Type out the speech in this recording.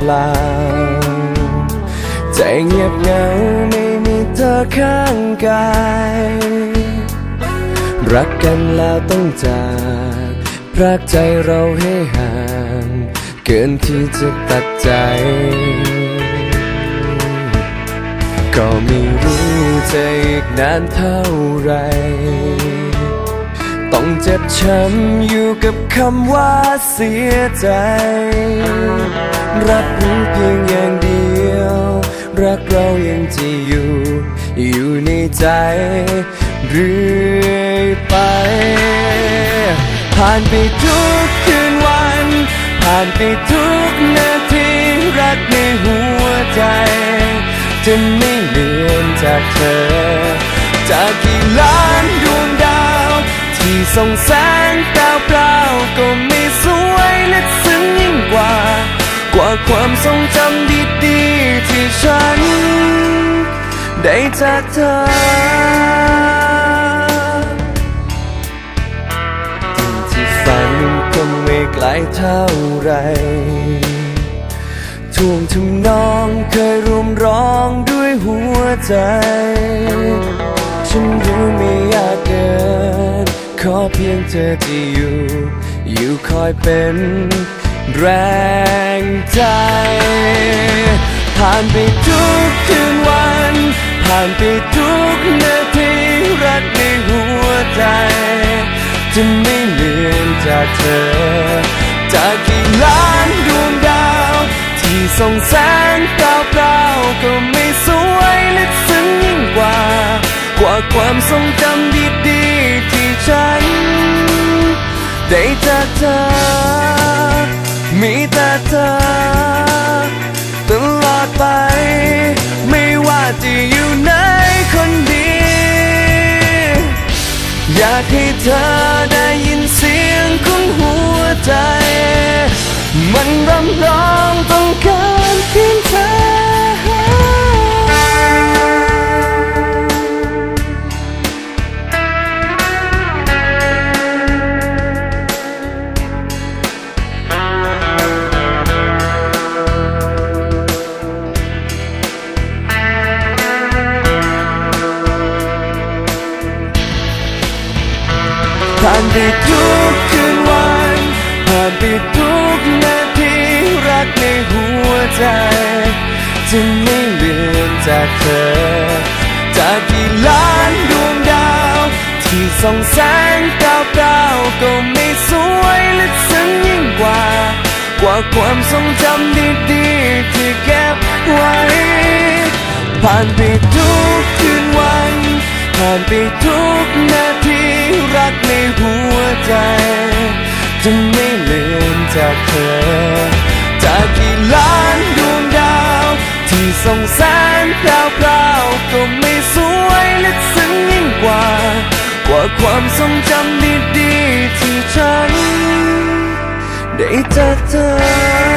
ปล่า ใจเงียบเงาไม่มีเธอข้างกาย รักกันแล้วต้องจากพรากใจเราให้ห่าง เกินที่จะตัดใจ ก็ไม่รู้ใจอีกนานเท่าไรต้องเจ็บช้ำอยู่กับคำว่าเสียใจ รับรู้เพียงอย่างเดียว รักเรายังจะอยู่ อยู่ในใจเรื่อยไป ผ่านไปทุกคืนวัน ผ่านไปทุกนาทีรักในหัวใจ จะไม่เลือนจากเธอ จากกี่ล้านดวงดาว ที่ส่องแสงดาวเปล่า ความทรงจำดีๆ ที่ฉัน ได้จากเธอสิ่งที่ฝันก็ไม่ไกลเท่าไรท่วงทำนองเคยรวมร้องด้วยหัวใจ ฉันรู้ไม่ยากเกิน ขอเพียงเธอที่อยู่ อยู่คอยเป็น แรงใจ ผ่านไปทุกคืนวัน ผ่านไปทุกนาทีรักในหัวใจ จะไม่เลือนจากเธอ จากกี่ล้านดวงดาว ที่ส่องแสงดาวเปล่าก็ไม่สวยและซึ้งยิ่งกว่า กว่าความทรงจำดีๆที่ฉัน ได้จากเธอ มีแต่เธอตลอดไป ไม่ว่าจะอยู่ไหนคนดี อยากให้เธอได้ยินเสียงของหัวใจ มันรำร้องต้องการเพียงเธอานไปทุกคืนวันผ่านไปทุกนาทีรักในหัวใจ จะไม่เลือนจากเธอ จากกี่ล้านดวงดาว ที่ส่องแสงดาวเปล่าก็ไม่สวยและซึ้งยิ่งกว่า กว่าความทรงจำดีๆที่เก็บไว้ ผ่านไปทุกคืนวัน ผ่านไปทุกนาที ใจ จะไม่ลืมจากเธอ จากกี่ล้านดวงดาว ที่ส่องแสงดาวเปล่าก็ไม่สวยและซึ้งยิ่งกว่า กว่าความทรงจำดีๆที่ฉัน ได้จากเธอ